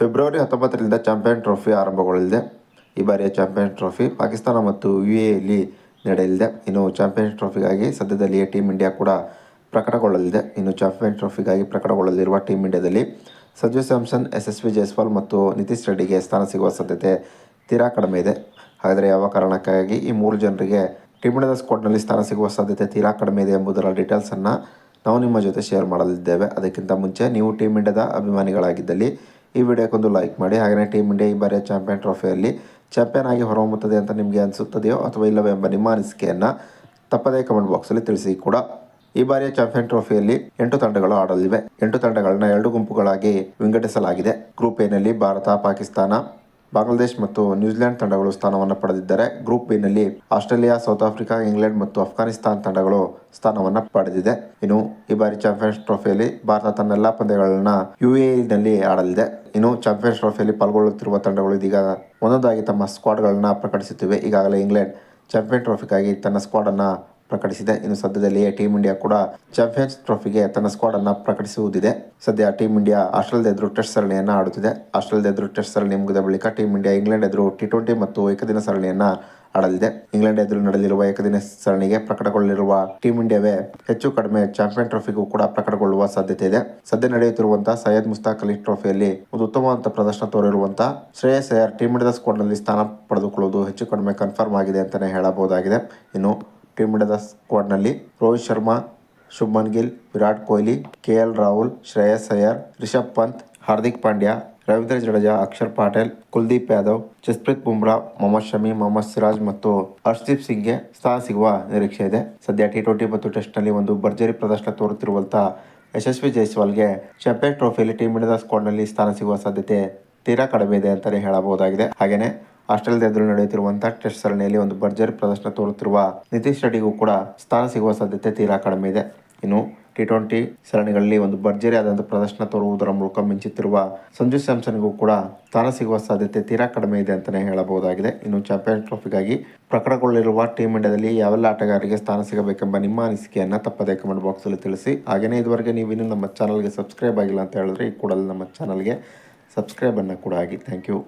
February ಹತ್ತೊಂಬತ್ತರಿಂದ champion trophy ಆರಂಭಗೊಳ್ಳಲಿದೆ. ಈ ಬಾರಿಯ ಚಾಂಪಿಯನ್ ಟ್ರೋಫಿ ಪಾಕಿಸ್ತಾನ ಮತ್ತು ಯು ಎಲ್ಲಿ ನಡೆಯಲಿದೆ. ಇನ್ನು ಚಾಂಪಿಯನ್ ಟ್ರೋಫಿಗಾಗಿ ಸದ್ಯದಲ್ಲಿಯೇ ಟೀಮ್ ಇಂಡಿಯಾ ಕೂಡ ಪ್ರಕಟಗೊಳ್ಳಲಿದೆ. ಇನ್ನು ಚಾಂಪಿಯನ್ ಟ್ರೋಫಿಗಾಗಿ ಪ್ರಕಟಗೊಳ್ಳಲಿರುವ ಟೀಮ್ ಇಂಡಿಯಾದಲ್ಲಿ Sanju Samson S S V Jaiswal ಮತ್ತು ನಿತೀಶ್ ರೆಡ್ಡಿಗೆ ಸ್ಥಾನ ಸಿಗುವ ಸಾಧ್ಯತೆ ತೀರಾ ಕಡಿಮೆ ಇದೆ. ಹಾಗಾದರೆ ಯಾವ ಕಾರಣಕ್ಕಾಗಿ ಈ ಮೂರು ಜನರಿಗೆ ಟೀಮ್ ಇಂಡಿಯಾದ ಸ್ಕ್ವಾಡ್ನಲ್ಲಿ ಸ್ಥಾನ ಸಿಗುವ ಸಾಧ್ಯತೆ ತೀರಾ ಕಡಿಮೆ ಇದೆ ಎಂಬುದರ ಡೀಟೇಲ್ಸನ್ನು ನಾವು ನಿಮ್ಮ ಜೊತೆ ಶೇರ್ ಮಾಡಲಿದ್ದೇವೆ. ಅದಕ್ಕಿಂತ ಮುಂಚೆ ನೀವು ಟೀಮ್ ಇಂಡಿಯಾದ ಅಭಿಮಾನಿಗಳಾಗಿದ್ದಲ್ಲಿ ಈ ವಿಡಿಯೋಕ್ಕೊಂದು ಲೈಕ್ ಮಾಡಿ. ಹಾಗೆಯೇ ಟೀಮ್ ಇಂಡಿಯಾ ಈ ಬಾರಿಯ ಚಾಂಪಿಯನ್ ಟ್ರೋಫಿಯಲ್ಲಿ ಚಾಂಪಿಯನ್ ಆಗಿ ಹೊರಹೊಮ್ಮುತ್ತದೆ ಅಂತ ನಿಮಗೆ ಅನಿಸುತ್ತದೆಯೋ ಅಥವಾ ಇಲ್ಲವೇ ಎಂಬ ನಿಮ್ಮ ಅನಿಸಿಕೆಯನ್ನು ತಪ್ಪದೇ ಕಮೆಂಟ್ ಬಾಕ್ಸಲ್ಲಿ ತಿಳಿಸಿ ಕೂಡ. ಈ ಬಾರಿಯ ಚಾಂಪಿಯನ್ ಟ್ರೋಫಿಯಲ್ಲಿ ಎಂಟು ತಂಡಗಳು ಆಡಲಿವೆ. ಎಂಟು ತಂಡಗಳನ್ನ ಎರಡು ಗುಂಪುಗಳಾಗಿ ವಿಂಗಡಿಸಲಾಗಿದೆ. ಗ್ರೂಪ್ ಎನಲ್ಲಿ ಭಾರತ, ಪಾಕಿಸ್ತಾನ ಬಾಂಗ್ಲಾದೇಶ್ ಮತ್ತು ನ್ಯೂಜಿಲೆಂಡ್ ತಂಡಗಳು ಸ್ಥಾನವನ್ನು ಪಡೆದಿದ್ದರೆ ಗ್ರೂಪ್ ಬಿನಲ್ಲಿ ಆಸ್ಟ್ರೇಲಿಯಾ, ಸೌತ್ ಆಫ್ರಿಕಾ, ಇಂಗ್ಲೆಂಡ್ ಮತ್ತು ಅಫ್ಘಾನಿಸ್ತಾನ್ ತಂಡಗಳು ಸ್ಥಾನವನ್ನು ಪಡೆದಿದೆ. ಇನ್ನು ಈ ಬಾರಿ ಚಾಂಪಿಯನ್ಸ್ ಟ್ರೋಫಿಯಲ್ಲಿ ಭಾರತ ತನ್ನ ಎಲ್ಲಾ ಪಂದ್ಯಗಳನ್ನ ಯು ನಲ್ಲಿ ಆಡಲಿದೆ. ಇನ್ನು ಚಾಂಪಿಯನ್ಸ್ ಟ್ರೋಫಿಯಲ್ಲಿ ಪಾಲ್ಗೊಳ್ಳುತ್ತಿರುವ ತಂಡಗಳು ಇದೀಗ ಒಂದೊಂದಾಗಿ ತಮ್ಮ ಸ್ಕ್ವಾಡ್ಗಳನ್ನು ಪ್ರಕಟಿಸುತ್ತಿವೆ. ಈಗಾಗಲೇ ಇಂಗ್ಲೆಂಡ್ ಚಾಂಪಿಯನ್ ಟ್ರೋಫಿಗಾಗಿ ತನ್ನ ಸ್ಕ್ವಾಡನ್ನು ಪ್ರಕಟಿಸಿದೆ. ಇನ್ನು ಸದ್ಯದಲ್ಲಿಯೇ ಟೀಂ ಇಂಡಿಯಾ ಕೂಡ ಚಾಂಪಿಯನ್ಸ್ ಟ್ರೋಫಿಗೆ ತನ್ನ ಸ್ಕ್ವಾಡ್ ಅನ್ನ ಪ್ರಕಟಿಸುವುದಿದೆ. ಸದ್ಯ ಟೀಂ ಇಂಡಿಯಾ ಆಸ್ಟ್ರೇಲಿಯಾ ಎದುರು ಟೆಸ್ಟ್ ಸರಣಿಯನ್ನ ಆಡುತ್ತಿದೆ. ಆಸ್ಟ್ರೇಲಿಯಾ ಎದುರು ಟೆಸ್ಟ್ ಸರಣಿ ಮುಗಿದ ಬಳಿಕ ಟೀಂ ಇಂಡಿಯಾ ಇಂಗ್ಲೆಂಡ್ ಎದುರು ಟಿ ಟ್ವೆಂಟಿ ಮತ್ತು ಏಕದಿನ ಸರಣಿಯನ್ನ ಆಡಲಿದೆ. ಇಂಗ್ಲೆಂಡ್ ಎದುರು ನಡೆಯಲಿರುವ ಏಕದಿನ ಸರಣಿಗೆ ಪ್ರಕಟಗೊಳ್ಳಲಿರುವ ಟೀಂ ಇಂಡಿಯಾವೇ ಹೆಚ್ಚು ಕಡಿಮೆ ಚಾಂಪಿಯನ್ ಟ್ರೋಫಿಗೂ ಕೂಡ ಪ್ರಕಟಗೊಳ್ಳುವ ಸಾಧ್ಯತೆ ಇದೆ. ಸದ್ಯ ನಡೆಯುತ್ತಿರುವಂತಹ ಸೈಯದ್ ಮುಸ್ತಾಕ್ ಅಲಿ ಟ್ರೋಫಿಯಲ್ಲಿ ಒಂದು ಉತ್ತಮವಾದ ಪ್ರದರ್ಶನ ತೋರಿರುವಂತಹ ಶ್ರೇಯಸ್ ಅಯ್ಯರ್ ಟೀಂ ಇಂಡಿಯಾದ ಸ್ಕ್ವಾಡ್ನಲ್ಲಿ ಸ್ಥಾನ ಪಡೆದುಕೊಳ್ಳುವುದು ಹೆಚ್ಚು ಕಡಿಮೆ ಕನ್ಫರ್ಮ್ ಆಗಿದೆ ಅಂತಾನೆ ಹೇಳಬಹುದಾಗಿದೆ. ಇನ್ನು ಟೀಮ್ ಇಂಡಿಯಾದ ಸ್ಕ್ವಾಡ್ನಲ್ಲಿ ರೋಹಿತ್ ಶರ್ಮಾ, ಶುಭ್ಮನ್ ಗಿಲ್, ವಿರಾಟ್ ಕೊಹ್ಲಿ, ಕೆ ಎಲ್ ರಾಹುಲ್, ಶ್ರೇಯಸ್ ಅಯ್ಯರ್, ರಿಷಬ್ ಪಂತ್, ಹಾರ್ದಿಕ್ ಪಾಂಡ್ಯ, ರವೀಂದ್ರ ಜಡೇಜಾ, ಅಕ್ಷರ್ ಪಾಟೇಲ್, ಕುಲ್ದೀಪ್ ಯಾದವ್, ಜಸ್ಪ್ರೀತ್ ಬುಮ್ರಾ, ಮೊಹಮ್ಮದ್ ಶಮಿ, ಮೊಹಮ್ಮದ್ ಸಿರಾಜ್ ಮತ್ತು ಹರ್ಷದೀಪ್ ಸಿಂಗ್ಗೆ ಸ್ಥಾನ ಸಿಗುವ ನಿರೀಕ್ಷೆ ಇದೆ. ಸದ್ಯ ಟಿ ಟ್ವೆಂಟಿ ಮತ್ತು ಟೆಸ್ಟ್ನಲ್ಲಿ ಒಂದು ಭರ್ಜರಿ ಪ್ರದರ್ಶನ ತೋರುತ್ತಿರುವಂತಹ ಯಶಸ್ವಿ ಜೈಸ್ವಾಲ್ಗೆ ಚಾಂಪಿಯನ್ ಟ್ರೋಫಿಯಲ್ಲಿ ಟೀಮ್ ಇಂಡಿಯಾದ ಸ್ಕ್ವಾಡ್ನಲ್ಲಿ ಸ್ಥಾನ ಸಿಗುವ ಸಾಧ್ಯತೆ ತೀರಾ ಕಡಿಮೆ ಇದೆ ಅಂತಲೇ ಹೇಳಬಹುದಾಗಿದೆ. ಹಾಗೆಯೇ ಆಸ್ಟ್ರೇಲಿಯಾದ ಎದುರು ನಡೆಯುತ್ತಿರುವಂತಹ ಟೆಸ್ಟ್ ಸರಣಿಯಲ್ಲಿ ಒಂದು ಭರ್ಜರಿ ಪ್ರದರ್ಶನ ತೋರುತ್ತಿರುವ ನಿತೀಶ್ ರೆಡ್ಡಿಗೂ ಕೂಡ ಸ್ಥಾನ ಸಿಗುವ ಸಾಧ್ಯತೆ ತೀರಾ ಕಡಿಮೆ ಇದೆ. ಇನ್ನು ಟಿ ಟ್ವೆಂಟಿ ಸರಣಿಗಳಲ್ಲಿ ಒಂದು ಭರ್ಜರಿ ಆದಂತಹ ಪ್ರದರ್ಶನ ತೋರುವುದರ ಮೂಲಕ ಮಿಂಚುತ್ತಿರುವ ಸಂಜು ಸ್ಯಾಮ್ಸನ್ಗೂ ಕೂಡ ಸ್ಥಾನ ಸಿಗುವ ಸಾಧ್ಯತೆ ತೀರಾ ಕಡಿಮೆ ಇದೆ ಅಂತಲೇ ಹೇಳಬಹುದಾಗಿದೆ. ಇನ್ನು ಚಾಂಪಿಯನ್ ಟ್ರೋಫಿಗಾಗಿ ಪ್ರಕಟಗೊಳ್ಳಲಿರುವ ಟೀಮ್ ಇಂಡಿಯಾದಲ್ಲಿ ಯಾವೆಲ್ಲ ಆಟಗಾರರಿಗೆ ಸ್ಥಾನ ಸಿಗಬೇಕೆಂಬ ನಿಮ್ಮ ಅನಿಸಿಕೆಯನ್ನು ತಪ್ಪದೇ ಕಮೆಂಟ್ ಬಾಕ್ಸಲ್ಲಿ ತಿಳಿಸಿ. ಹಾಗೆಯೇ ಇದುವರೆಗೆ ಇನ್ನೂ ನಮ್ಮ ಚಾನಲ್ಗೆ ಸಬ್ಸ್ಕ್ರೈಬ್ ಆಗಿಲ್ಲ ಅಂತ ಹೇಳಿದ್ರೆ ಈ ಕೂಡಲೇ ನಮ್ಮ ಚಾನಲ್ಗೆ ಸಬ್ಸ್ಕ್ರೈಬನ್ನು ಕೂಡ ಆಗಿ ಥ್ಯಾಂಕ್ ಯು